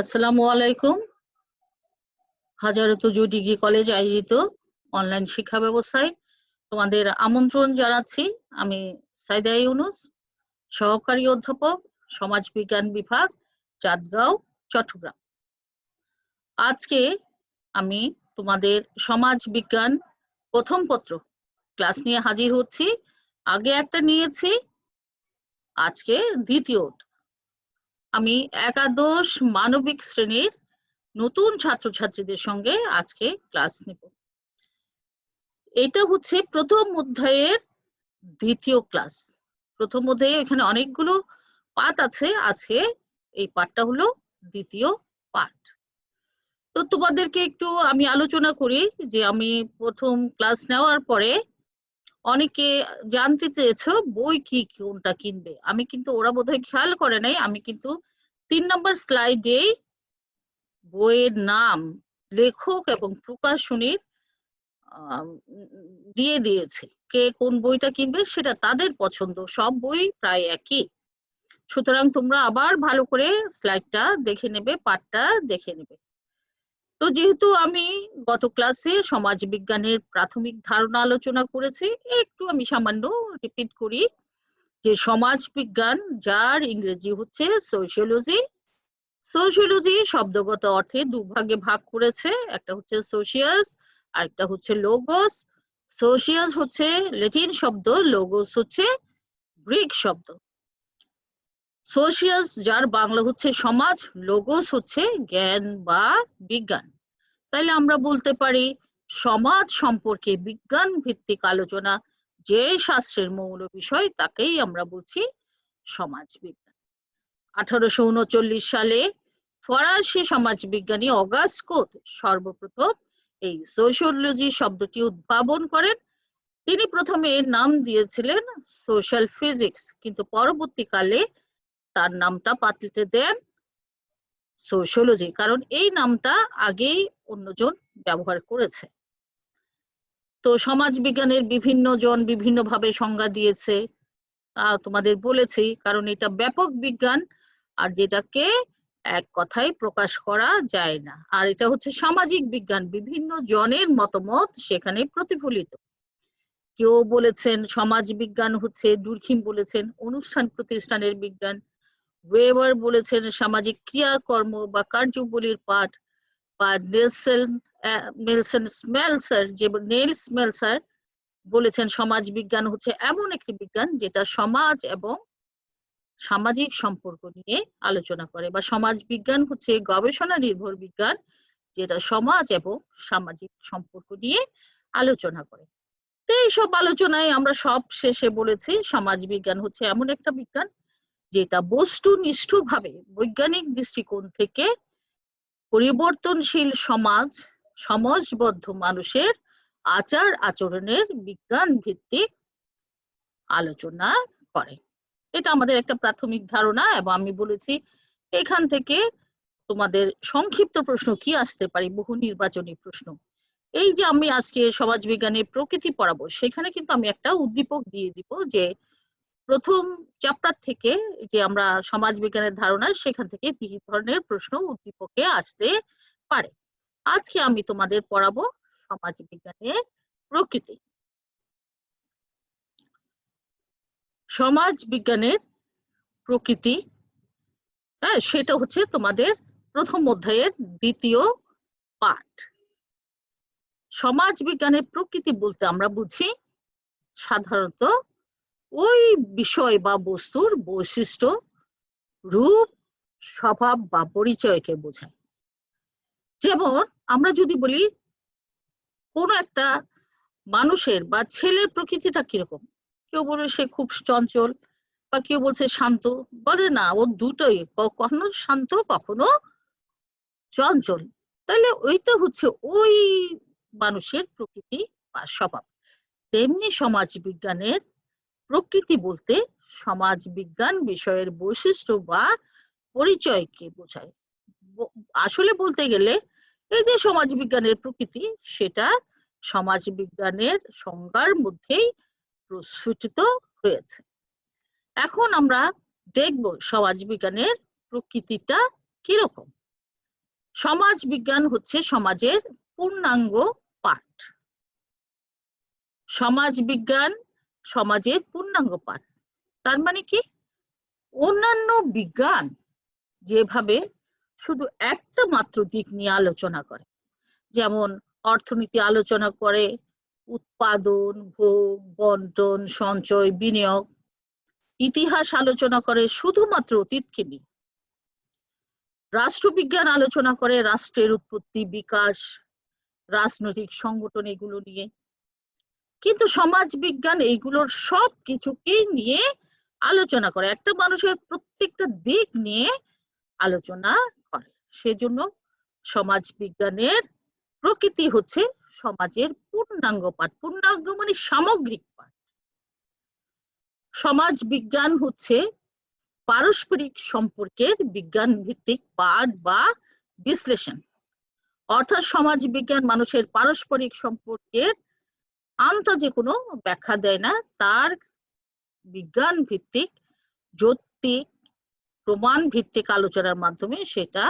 আসসালামু আলাইকুম। Hazrat degree college আয়োজিত অনলাইন শিক্ষা ব্যবস্থায় তোমাদের আমন্ত্রণ জানাচ্ছি। আমি সাইদা ইউনুস, সহকারী অধ্যাপক সমাজবিজ্ঞান বিভাগ, চাঁদগাঁও, চট্টগ্রাম। আজকে আমি তোমাদের সমাজ বিজ্ঞান প্রথম পত্র ক্লাস নিয়ে হাজির হচ্ছি। আগে একটা নিয়েছি, আজকে দ্বিতীয় আমি একাদশ মানবিক শ্রেণির নতুন ছাত্রছাত্রীদের সঙ্গে আজকে ক্লাস নেব। এটা হচ্ছে প্রথম অধ্যায়ের দ্বিতীয় ক্লাস। প্রথম অধ্যায়ে এখানে অনেকগুলো পাঠ আছে। আজকে এই পাঠটা হলো দ্বিতীয় পাঠ। তো তোমাদেরকে একটু আমি আলোচনা করি যে আমি প্রথম ক্লাস নেওয়ার পরে অনেকে জানতে চেয়েছো বই কি কোনটা কিনবে? আমি কিন্তু ওরা বোধহয় খেয়াল করে নাই, আমি কিন্তু তিন নম্বর স্লাইডে বইয়ের নাম, লেখক এবং প্রকাশনীর দিয়ে দিয়েছে কে কোন বইটা কিনবে সেটা তাদের পছন্দ, সব বই প্রায় একই। সুতরাং তোমরা আবার ভালো করে স্লাইডটা দেখে নেবে, পাঠটা দেখে নেবে। তো যেহেতু আমি গত ক্লাসে সমাজ বিজ্ঞানের প্রাথমিক ধারণা আলোচনা করেছি, একটু আমি সামান্য রিপিট করি যে সমাজ বিজ্ঞান যার ইংরেজি হচ্ছে সোশিয়োলজি সোশিয়োলজি শব্দগত অর্থে দুভাগে ভাগ করেছে, একটা হচ্ছে সোশিয়াস আর একটা হচ্ছে লোগোস সোশিয়াস হচ্ছে লেটিন শব্দ লোগোস হচ্ছে গ্রিক শব্দ। সোশিয়াস যার বাংলা হচ্ছে সমাজ লোগোস হচ্ছে জ্ঞান বা বিজ্ঞান। তাইলে আমরা বলতে পারি, সমাজ সম্পর্কে বিজ্ঞান ভিত্তিক আলোচনা যে শাস্ত্রের মৌল বিষয়, তাকেই আমরা বলছি সমাজ বিজ্ঞান। আঠারোশো উনচল্লিশ সালে ফরাসি সমাজ বিজ্ঞানী অগাস্ট কোত সর্বপ্রথম এই সোশিওলজি শব্দটি উদ্ভাবন করেন। তিনি প্রথমে এর নাম দিয়েছিলেন সোশ্যাল ফিজিক্স কিন্তু পরবর্তীকালে তার নামটা পাল্টে দেন সোশিওলজি কারণ এই নামটা আগেই অন্যজন ব্যবহার করেছে। তো সমাজ বিজ্ঞানের বিভিন্ন জন বিভিন্ন ভাবে সংজ্ঞা দিয়েছে তোমাদের বলেছি, কারণ এটা ব্যাপক বিজ্ঞান, আর যেটাকে এক কথায় প্রকাশ করা যায় না। আর এটা হচ্ছে সামাজিক বিজ্ঞান, বিভিন্ন জনের মতামত সেখানে প্রতিফলিত। কেউ বলেছেন সমাজ বিজ্ঞান হচ্ছে দুর্খিম বলেছেন, অনুষ্ঠান প্রতিষ্ঠানের বিজ্ঞান ওয়েবার বলেছেন, সামাজিক ক্রিয়াকর্ম বা কার্যবলীর পাঠ বা নেলসন নেলসন স্মেলসার, যে নেল স্মেলসার বলেছেন সমাজ বিজ্ঞান হচ্ছে এমন একটি বিজ্ঞান যেটা সমাজ এবং সামাজিক সম্পর্ক নিয়ে আলোচনা করে বা সমাজ বিজ্ঞান হচ্ছে গবেষণা নির্ভর বিজ্ঞান যেটা সমাজ এবং সামাজিক সম্পর্ক নিয়ে আলোচনা করে। তো এইসব আলোচনায় আমরা সব শেষে বলেছি সমাজ বিজ্ঞান হচ্ছে এমন একটা বিজ্ঞান যেটা বস্তুনিষ্ঠ ভাবে বৈজ্ঞানিক দৃষ্টিকোণ থেকে পরিবর্তনশীল সমাজ, সমাজবদ্ধ মানুষের আচার আচরণের বিজ্ঞান ভিত্তিক আলোচনা করে। এটা আমাদের একটা প্রাথমিক ধারণা এবং আমি বলেছি, এখান থেকে তোমাদের সংক্ষিপ্ত প্রশ্ন কি আসতে পারে, বহু নির্বাচনী প্রশ্ন। এই যে আমি আজকে সমাজ বিজ্ঞানের প্রকৃতি পড়াবো, সেখানে কিন্তু আমি একটা উদ্দীপক দিয়ে দিব যে প্রথম চ্যাপ্টার থেকে যে আমরা সমাজ বিজ্ঞানের ধারণা সেখান থেকে তিন ধরনের প্রশ্ন উদ্দীপকে আসতে পারে? আজকে আমি তোমাদের পড়াবো সমাজ বিজ্ঞানের প্রকৃতি। সমাজ বিজ্ঞানের প্রকৃতি হ্যাঁ সেটা হচ্ছে তোমাদের প্রথম অধ্যায়ের দ্বিতীয় পাঠ। সমাজ বিজ্ঞানের প্রকৃতি বলতে আমরা বুঝি সাধারণত ওই বিষয় বা বস্তুর বৈশিষ্ট্য, রূপ, স্বভাব বা পরিচয়কে বোঝায়। যেমন আমরা যদি বলি, কোন একটা মানুষের বা ছেলের প্রকৃতিটা কীরকম? কেউ বলবে সে খুব চঞ্চল বা কেউ বলছে শান্ত, বলে না, ও দুটোই কখনো শান্ত, কখনো চঞ্চল। তাহলে ওইটা হচ্ছে ওই মানুষের প্রকৃতি বা স্বভাব। তেমনি সমাজ বিজ্ঞানের প্রকৃতি বলতে সমাজ বিজ্ঞান বিষয়ের বৈশিষ্ট্য বা পরিচয়কে বোঝায়। আসলে বলতে গেলে এই যে সমাজ বিজ্ঞানের প্রকৃতি, সেটা সমাজ বিজ্ঞানের সংজ্ঞার মধ্যেই প্রস্ফুটিত হয়েছে। এখন আমরা দেখব সমাজ বিজ্ঞানের প্রকৃতিটা কীরকম। সমাজ বিজ্ঞান হচ্ছে সমাজের পূর্ণাঙ্গ পাঠ। সমাজ বিজ্ঞান সমাজের পূর্ণাঙ্গ পাঠ। তার মানে কি? অন্যান্য বিজ্ঞান যেভাবে শুধু একটা মাত্র দিক নিয়ে আলোচনা করে, যেমন অর্থনীতি আলোচনা করে, উৎপাদন, ভোগ, বন্টন, সঞ্চয়, বিনিয়োগ, ইতিহাস আলোচনা করে শুধুমাত্র অতীতকে নিয়ে। রাষ্ট্রবিজ্ঞান আলোচনা করে রাষ্ট্রের উৎপত্তি, বিকাশ, রাজনৈতিক সংগঠন এগুলো নিয়ে কিন্তু সমাজ বিজ্ঞান এইগুলোর সব কিছুকে নিয়ে আলোচনা করে। একটা মানুষের প্রত্যেকটা দিক নিয়ে আলোচনা করে। সেজন্য সমাজ বিজ্ঞানের প্রকৃতি হচ্ছে সমাজের পূর্ণাঙ্গ পাঠ। পূর্ণাঙ্গ মানে সামগ্রিক পাঠ। সমাজ বিজ্ঞান হচ্ছে পারস্পরিক সম্পর্কের বিজ্ঞান ভিত্তিক পাঠ বা বিশ্লেষণ। অর্থাৎ সমাজ বিজ্ঞান মানুষের পারস্পরিক সম্পর্কের আন্তাজে কোনো ব্যাখ্যা দেয় না, তার বিজ্ঞান ভিত্তিক, যৌক্তিক, প্রমাণ ভিত্তিক আলোচনার মাধ্যমে সেটা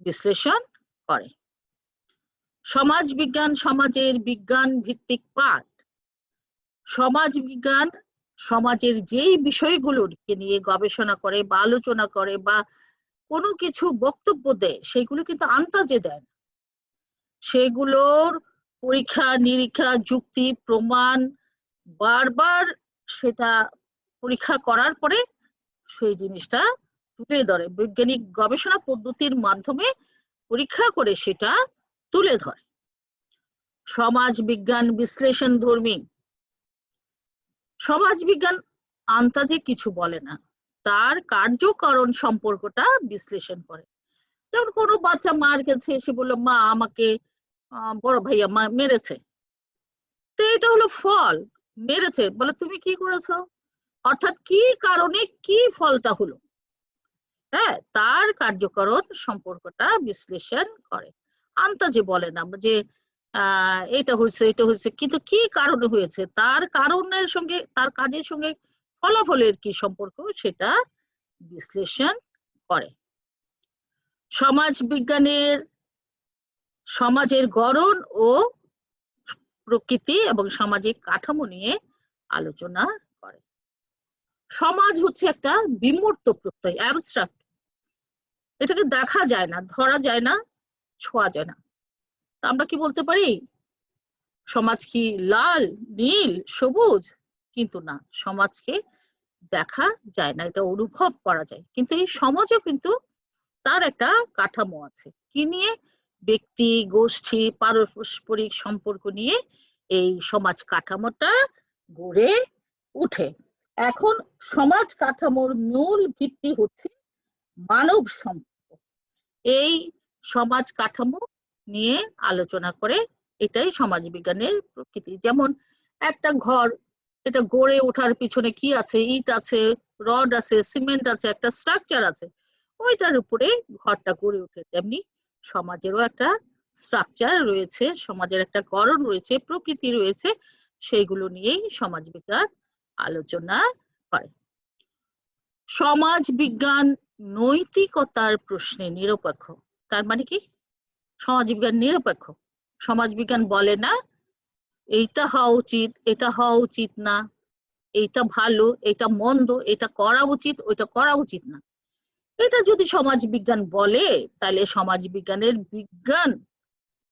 বিশ্লেষণ করে। সমাজ বিজ্ঞান সমাজের বিজ্ঞান ভিত্তিক পাঠ। সমাজ বিজ্ঞান সমাজের যেই বিষয়গুলোকে নিয়ে গবেষণা করে বা আলোচনা করে বা কোনো কিছু বক্তব্য দেয়, সেগুলো কিন্তু আন্তাজে দেয় না। সেগুলোর পরীক্ষা, নিরীক্ষা, যুক্তি, প্রমাণ, বারবার সেটা পরীক্ষা করার পরে সেই জিনিসটা তুলে ধরে। বৈজ্ঞানিক গবেষণা পদ্ধতির মাধ্যমে পরীক্ষা করে সেটা তুলে ধরে। সমাজ বিজ্ঞান বিশ্লেষণ ধর্মী। সমাজ বিজ্ঞান আন্তাজে কিছু বলে না। তার কার্যকরণ সম্পর্কটা বিশ্লেষণ করে। যেমন কোনো বাচ্চা মার কাছে এসে বলল, মা, আমাকে বড় ভাইয়া মেরেছে। তো এটা হলো ফল, মেরেছে। বলে, তুমি কি করেছ? অর্থাৎ কি কারণে কি ফলটা হলো? হ্যাঁ তার কার্যকরণ সম্পর্কটা বিশ্লেষণ করে। আন্তাজে বলে না যে এটা হয়েছে এটা হয়েছে, কিন্তু কি কারণে হয়েছে? তার কারণের সঙ্গে, তার কাজের সঙ্গে ফলাফলের কি সম্পর্ক সেটা বিশ্লেষণ করে। সমাজ বিজ্ঞানের সমাজের গড়ন ও প্রকৃতি এবং সামাজিক কাঠামো নিয়ে আলোচনা করে। সমাজ হচ্ছে একটা বিমূর্ত প্রত্যয় অ্যাবস্ট্রাক্ট এটাকে দেখা যায় না, ধরা যায় না, ছোঁয়া যায় না। আমরা কি বলতে পারি? সমাজ কি লাল, নীল, সবুজ? কিন্তু না, সমাজকে দেখা যায় না, এটা অনুভব করা যায়। কিন্তু এই সমাজও কিন্তু তার একটা কাঠামো আছে। কি নিয়ে? ব্যক্তি, গোষ্ঠী, পারস্পরিক সম্পর্ক নিয়ে এই সমাজ কাঠামোটা গড়ে উঠে এখন সমাজ কাঠামোর মূল ভিত্তি হচ্ছে মানব সম্পর্ক। এই সমাজ কাঠামো নিয়ে আলোচনা করে এটাই সমাজ বিজ্ঞানের প্রকৃতি। যেমন একটা ঘর, এটা গড়ে ওঠার পিছনে কি আছে? ইট আছে, রড আছে, সিমেন্ট আছে, একটা স্ট্রাকচার আছে, ওইটার উপরে ঘরটা গড়ে ওঠে। তেমনি সমাজেরও একটা স্ট্রাকচার রয়েছে, সমাজের একটা গড়ন রয়েছে, প্রকৃতি রয়েছে, সেইগুলো নিয়েই সমাজ বিজ্ঞান আলোচনা করে। সমাজ বিজ্ঞান নৈতিকতার প্রশ্নে নিরপেক্ষ, তার মানে কি? সমাজ বিজ্ঞান নিরপেক্ষ। সমাজ বিজ্ঞান বলে না, এইটা হওয়া উচিত, এটা হওয়া উচিত না, এইটা ভালো এটা মন্দ এটা করা উচিত, ওইটা করা উচিত না। এটা যদি সমাজ বিজ্ঞান বলে, তাহলে সমাজ বিজ্ঞানের বিজ্ঞান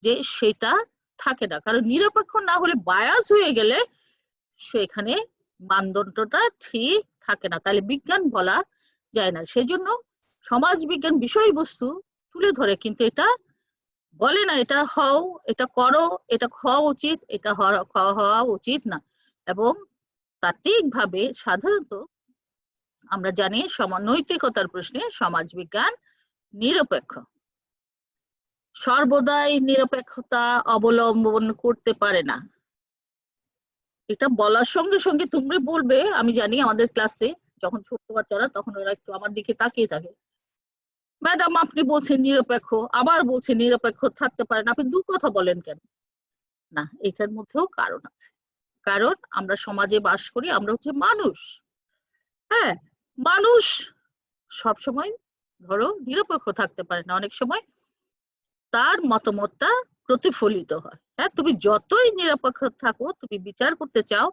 যে সেটা থাকে না। কারণ নিরপেক্ষ না হলে বায়াস হয়ে গেলে সেখানে মানদণ্ডটা ঠিক থাকে না। তাহলে বিজ্ঞান বলা যায় না। সেজন্য সমাজ বিজ্ঞান বিষয়বস্তু তুলে ধরে, কিন্তু এটা বলে না, এটা হও, এটা করো, এটা হওয়া উচিত, এটা হওয়া উচিত না। এবং তাত্ত্বিকভাবে সাধারণত আমরা জানি নৈতিকতার প্রশ্নে সমাজ বিজ্ঞান নিরপেক্ষ। সর্বদাই নিরপেক্ষতা অবলম্বন করতে পারে না। এটা বলার সঙ্গে সঙ্গে তুমি বলবে, আমি জানি আমাদের ক্লাসে যখন ছোট বাচ্চারা, তখন ওরা একটু আমার দিকে তাকিয়ে থাকে। ম্যাডাম, আপনি বলছেন নিরপেক্ষ, আবার বলছেন নিরপেক্ষ, থাকতে পারেন আপনি দু কথা বলেন কেন? না, এটার মধ্যেও কারণ আছে। কারণ আমরা সমাজে বাস করি, আমরা হচ্ছে মানুষ। হ্যাঁ মানুষ সব সময় ধরো নিরপেক্ষ থাকতে পারে না। অনেক সময় তার মতামতটা প্রতিফলিত হয়। হ্যাঁ তুমি যতই নিরপেক্ষ থাকো, তুমি বিচার করতে চাও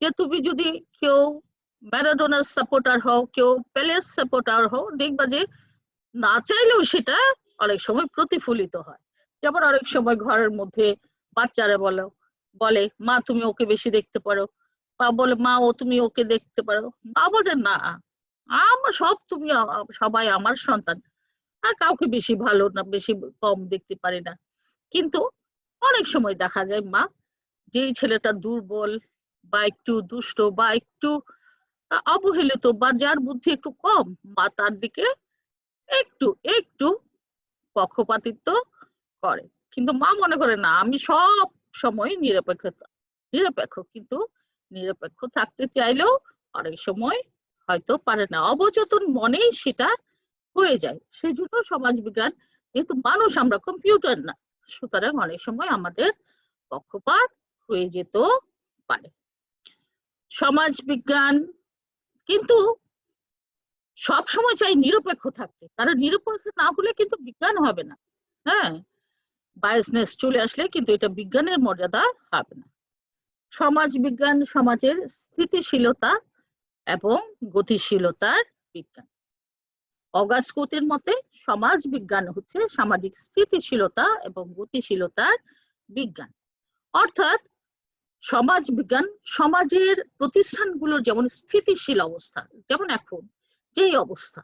যে তুমি যদি কেউ ম্যারাডোনার সাপোর্টার হও, কেউ প্যালেস সাপোর্টার হও, দেখবা যে না চাইলেও সেটা অনেক সময় প্রতিফলিত হয়। যেমন অনেক সময় ঘরের মধ্যে বাচ্চারা বলো, বলে, মা, তুমি ওকে বেশি দেখতে পারো। বা বলে, মা, ও, তুমি ওকে দেখতে পারো। মা বলে, না আমার সব তুমি সবাই আমার সন্তান। আর কাউকে বেশি ভালো না, বেশি কম দেখতে পারি না। কিন্তু অনেক সময় দেখা যায়, মা, যেই ছেলেটা দুর্বল বা একটু দুষ্ট বা একটু অবহেলিত বা যার বুদ্ধি একটু কম, মা তার দিকে একটু একটু পক্ষপাতিত্ব করে। কিন্তু মা মনে করে, না, আমি সব সময় নিরপেক্ষ নিরপেক্ষ। কিন্তু নিরপেক্ষ থাকতে চাইলেও অনেক সময় হয়তো পারে না। অবচেতন মনেই সেটা হয়ে যায়। সেজন্য সমাজ বিজ্ঞান যেহেতু মানুষ, আমরা কম্পিউটার না, সুতরাং অনেক সময় আমাদের পক্ষপাত হয়ে যেত পারে। সমাজ বিজ্ঞান কিন্তু সব সময় চাই নিরপেক্ষ থাকতে, কারণ নিরপেক্ষ না হলে কিন্তু বিজ্ঞান হবে না। হ্যাঁ? বায়াসনেস চলে আসলে কিন্তু এটা বিজ্ঞানের মর্যাদা হবে না। সমাজ বিজ্ঞান সমাজের স্থিতিশীলতা এবং গতিশীলতার বিজ্ঞান। অগাস্কোতের মতে সমাজ বিজ্ঞান হচ্ছে সামাজিক স্থিতিশীলতা এবং গতিশীলতার বিজ্ঞান। অর্থাৎ সমাজ বিজ্ঞান সমাজের প্রতিষ্ঠানগুলোর যেমন স্থিতিশীল অবস্থা, যেমন এখন যেই অবস্থা,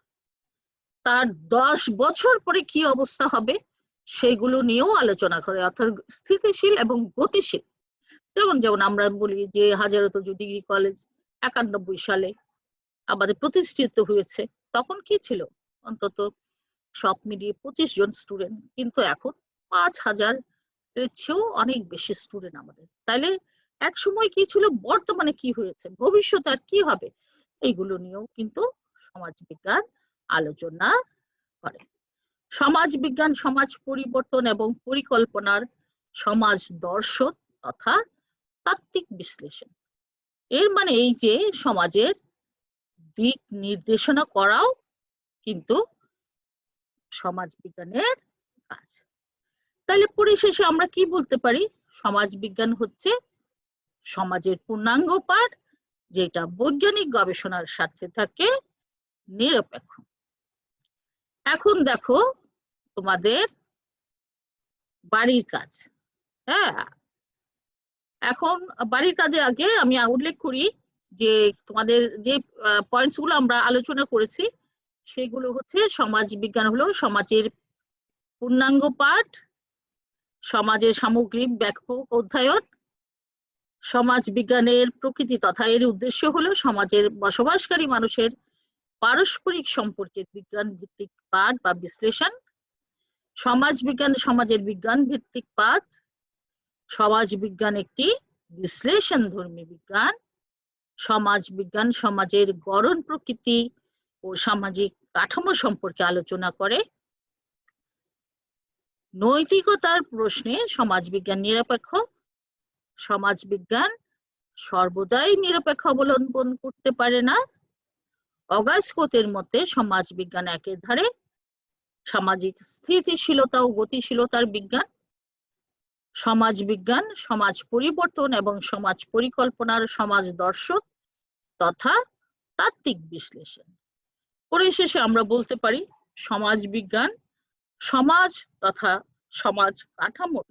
তার দশ বছর পরে কি অবস্থা হবে সেগুলো নিয়েও আলোচনা করে, অর্থাৎ স্থিতিশীল এবং গতিশীল। যেমন যেমন আমরা বলি যে হাজারত ডিগ্রি কলেজ একানব্বই সালে আমাদের প্রতিষ্ঠিত হয়েছে। তখন কি ছিল? অন্তত সব মিলিয়ে পঁচিশ জন স্টুডেন্ট কিন্তু এখন পাঁচ হাজার চেয়েও অনেক বেশি স্টুডেন্ট আমাদের। তাইলে এক সময় কি ছিল? বর্তমানে কি হয়েছে? ভবিষ্যতে আর কি হবে? এইগুলো নিয়েও কিন্তু সমাজ বিজ্ঞান আলোচনা করে। সমাজ বিজ্ঞান, সমাজ পরিবর্তন এবং পরিকল্পনার সমাজ দর্শন তথা তাত্ত্বিক বিশ্লেষণ। এর মানে এই যে সমাজের দিক নির্দেশনা করাও কিন্তু সমাজ বিজ্ঞানের কাজ। তাহলে পরিশেষে আমরা কি বলতে পারি? সমাজ বিজ্ঞান হচ্ছে সমাজের পূর্ণাঙ্গ পাঠ যেটা বৈজ্ঞানিক গবেষণার স্বার্থে থাকে, নিরপেক্ষ। এখন দেখো তোমাদের বাড়ির কাজ। হ্যাঁ এখন বাড়ির কাজে আগে আমি উল্লেখ করি যে তোমাদের যে পয়েন্টসগুলো আমরা আলোচনা করেছি, সেগুলো হচ্ছে সমাজ বিজ্ঞান হলো সমাজের পূর্ণাঙ্গ পাঠ, সমাজের সামগ্রিক ব্যাপক অধ্যয়ন, সমাজ বিজ্ঞানের প্রকৃতি তথা এর উদ্দেশ্য হলো সমাজের বসবাসকারী মানুষের পারস্পরিক সম্পর্কের বিজ্ঞান ভিত্তিক পাঠ বা বিশ্লেষণ, সমাজ বিজ্ঞান সমাজের বিজ্ঞান ভিত্তিক পাঠ সমাজ বিজ্ঞান একটি বিশ্লেষণ ধর্মী বিজ্ঞান। সমাজ বিজ্ঞান সমাজের গড়ন প্রকৃতি ও সামাজিক কাঠামো সম্পর্কে আলোচনা করে। নৈতিকতার প্রশ্নে সমাজ বিজ্ঞান নিরপেক্ষ। সমাজ বিজ্ঞান সর্বদাই নিরপেক্ষ অবলম্বন করতে পারে না। অগাস্কোতের মতে সমাজ বিজ্ঞান একের ধারে সামাজিক স্থিতিশীলতা ও গতিশীলতার বিজ্ঞান। সমাজ বিজ্ঞান সমাজ পরিবর্তন এবং সমাজ পরিকল্পনার সমাজ দর্শন তথা তাত্ত্বিক বিশ্লেষণ। পরিশেষে আমরা বলতে পারি সমাজ বিজ্ঞান সমাজ তথা সমাজ কাঠামোর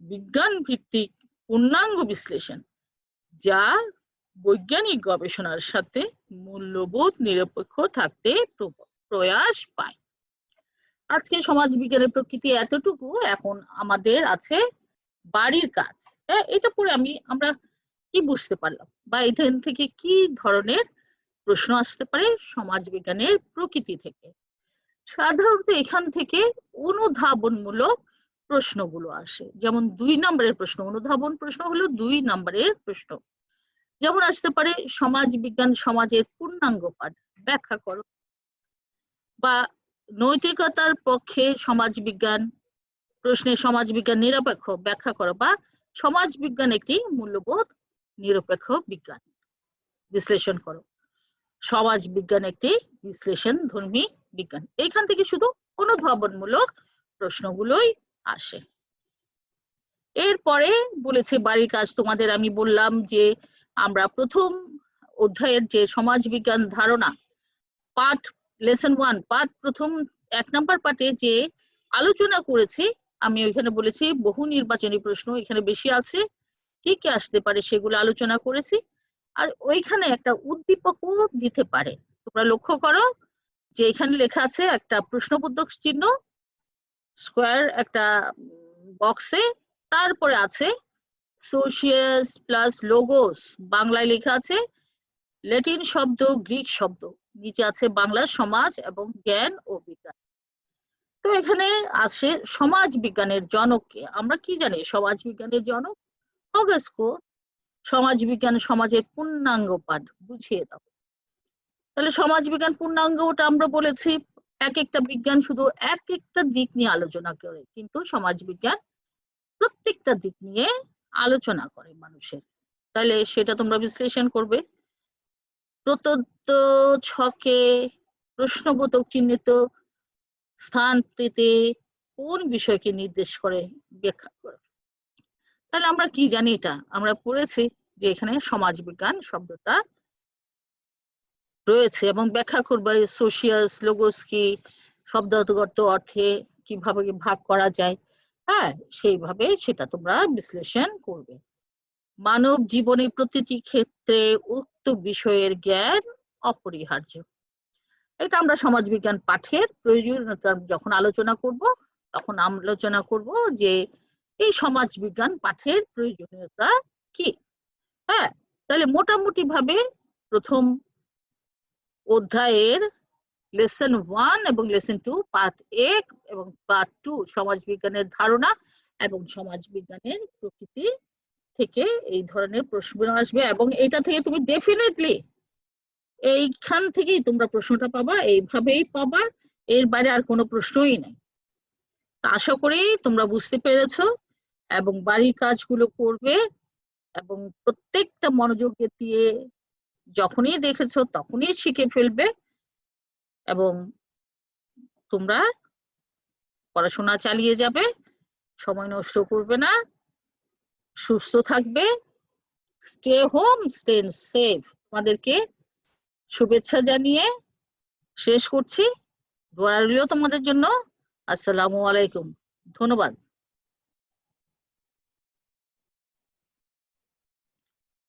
বিজ্ঞান ভিত্তিক পূর্ণাঙ্গ বিশ্লেষণ, যা বৈজ্ঞানিক গবেষণার সাথে মূল্যবোধ, নিরপেক্ষ থাকতে প্রয়াস পায়। আজকে সমাজ বিজ্ঞানের প্রকৃতি এতটুকু, এখন আমাদের আছে বাড়ির কাজ। হ্যাঁ এটা পরে আমি, আমরা কি বুঝতে পারলাম? বা এখান থেকে কি ধরনের প্রশ্ন আসতে পারে সমাজ বিজ্ঞানের প্রকৃতি থেকে? সাধারণত এখান থেকে অনুধাবনমূলক প্রশ্নগুলো আসে। যেমন দুই নম্বরের প্রশ্ন, অনুধাবন প্রশ্ন হলো দুই নম্বরের প্রশ্ন। যেমন আসতে পারে, সমাজ বিজ্ঞান সমাজের পূর্ণাঙ্গ পাঠ, ব্যাখ্যা করো। বা নৈতিকতার পক্ষে সমাজ বিজ্ঞান প্রশ্নে সমাজ বিজ্ঞান নিরপেক্ষ ব্যাখ্যা করো বা সমাজ বিজ্ঞান একটি মূল্যবোধ নিরপেক্ষ বিজ্ঞান বিশ্লেষণ করো। সমাজ বিজ্ঞান একটি বিশ্লেষণ ধর্মী বিজ্ঞান। এইখান থেকে শুধু অনুধাবনমূলক প্রশ্নগুলোই আসে। এরপরে বলেছে, বাড়ির কাজ তোমাদের আমি বললাম যে আমরা প্রথম অধ্যায়ের যে সমাজ বিজ্ঞান ধারণা, পাঠ, লেসন ওয়ান, পাঠ প্রথম এক নাম্বার পাঠে যে আলোচনা করেছি আমি ওইখানে বলেছি, বহু নির্বাচনী প্রশ্ন এখানে বেশি আছে। কি কি আসতে পারে সেগুলো আলোচনা করেছি। আর ওইখানে একটা উদ্দীপকও দিতে পারে। তোমরা লক্ষ্য করো যে এখানে লেখা আছে একটা প্রশ্নবোধক চিহ্ন, স্কোয়ার একটা বক্সে, তারপরে আছে সোশিয়াস প্লাস লোগোস, বাংলায় লেখা আছে ল্যাটিন শব্দ, গ্রিক শব্দ। নিচে আছে বাংলা সমাজ এবং জ্ঞান ও বিজ্ঞান। তো এখানে আছে সমাজ বিজ্ঞানের জনককে। আমরা কি জানি? সমাজ বিজ্ঞানের জনক? অগস্কো সমাজ বিজ্ঞান সমাজের পূর্ণাঙ্গ পাঠ। বুঝিয়ে দাও। তাহলে সমাজ বিজ্ঞান পূর্ণাঙ্গটা আমরা বলেছি। এক একটা বিজ্ঞান শুধু এক একটা দিক নিয়ে আলোচনা করে, কিন্তু সমাজ বিজ্ঞান প্রত্যেকটা দিক নিয়ে আলোচনা করে মানুষের। তাহলে সেটা তোমরা বিশ্লেষণ করবে। প্রদত্ত ছকে প্রশ্নবোধক চিহ্নিত স্থানটিতে কোন বিষয়কে নির্দেশ করে ব্যাখ্যা করে তাহলে আমরা কি জানি এটা? আমরা পড়েছি যে এখানে সমাজ বিজ্ঞান শব্দটা রয়েছে এবং ব্যাখ্যা করবে সোশিয়াস লোগোস কি শব্দগত অর্থে কীভাবে ভাগ করা যায়। হ্যাঁ সেইভাবে সেটা তোমরা বিশ্লেষণ করবে। মানব জীবনে প্রতিটি ক্ষেত্রে উক্ত বিষয়ের জ্ঞান অপরিহার্য। এটা আমরা সমাজবিজ্ঞান পাঠের প্রয়োজনীয়তা যখন আলোচনা করব, তখন আলোচনা করব যে এই সমাজ বিজ্ঞান পাঠের প্রয়োজনীয়তা কি? হ্যাঁ তাহলে মোটামুটি ভাবে প্রথম অধ্যায়ের লেসন ওয়ান এবং লেসন টু, পার্ট এক এবং পার্ট টু সমাজ বিজ্ঞানের ধারণা এবং সমাজ বিজ্ঞানের প্রকৃতি থেকে এই ধরনের প্রশ্ন আসবে এবং এটা থেকে তুমি ডেফিনেটলি এইখান থেকেই তোমরা প্রশ্নটা পাবা, এইভাবেই পাবা, এর বাইরে আর কোনো প্রশ্নই নেই। আশা করি তোমরা বুঝতে পেরেছ এবং বাড়ির কাজগুলো করবে এবং প্রত্যেকটা মনোযোগ দিয়ে যখনই দেখেছ তখনই শিখে ফেলবে এবং তোমরা পড়াশোনা চালিয়ে যাবে, সময় নষ্ট করবে না, সুস্থ থাকবে স্টে হোম স্টে সেফ তোমাদেরকে শুভেচ্ছা জানিয়ে শেষ করছি। দোয়া রইল তোমাদের জন্য। আসসালামু আলাইকুম। ধন্যবাদ।